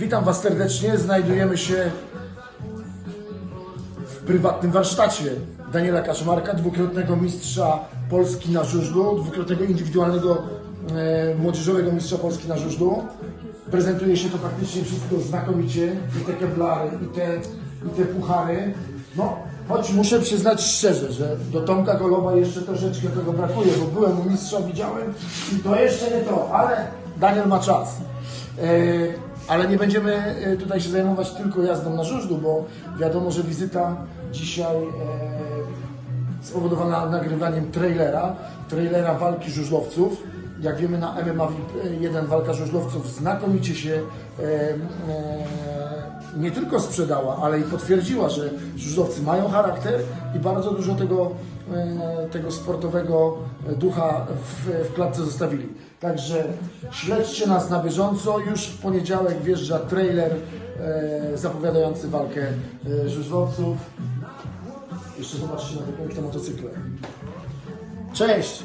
Witam Was serdecznie. Znajdujemy się w prywatnym warsztacie Daniela Kaczmarka, dwukrotnego mistrza Polski na żużlu, dwukrotnego indywidualnego e, młodzieżowego mistrza Polski na żużlu. Prezentuje się to faktycznie wszystko znakomicie, i te kewlary, i te, i te puchary. No, choć muszę przyznać szczerze, że do Tomka Goloba jeszcze troszeczkę tego brakuje, bo byłem u mistrza, widziałem i to jeszcze nie to, ale Daniel ma czas. E, Ale nie będziemy e, tutaj się zajmować tylko jazdą na żużlu, bo wiadomo, że wizyta dzisiaj e, spowodowana nagrywaniem trailera, trailera walki żużlowców. Jak wiemy na MMA VIP 1 walka żużlowców znakomicie się e, nie tylko sprzedała, ale i potwierdziła, że żużlowcy mają charakter i bardzo dużo tego, e, tego sportowego ducha w, w klatce zostawili. Także śledźcie nas na bieżąco. Już w poniedziałek wjeżdża trailer e, zapowiadający walkę e, żużlowców. Jeszcze zobaczcie na te piękne motocykle. Cześć!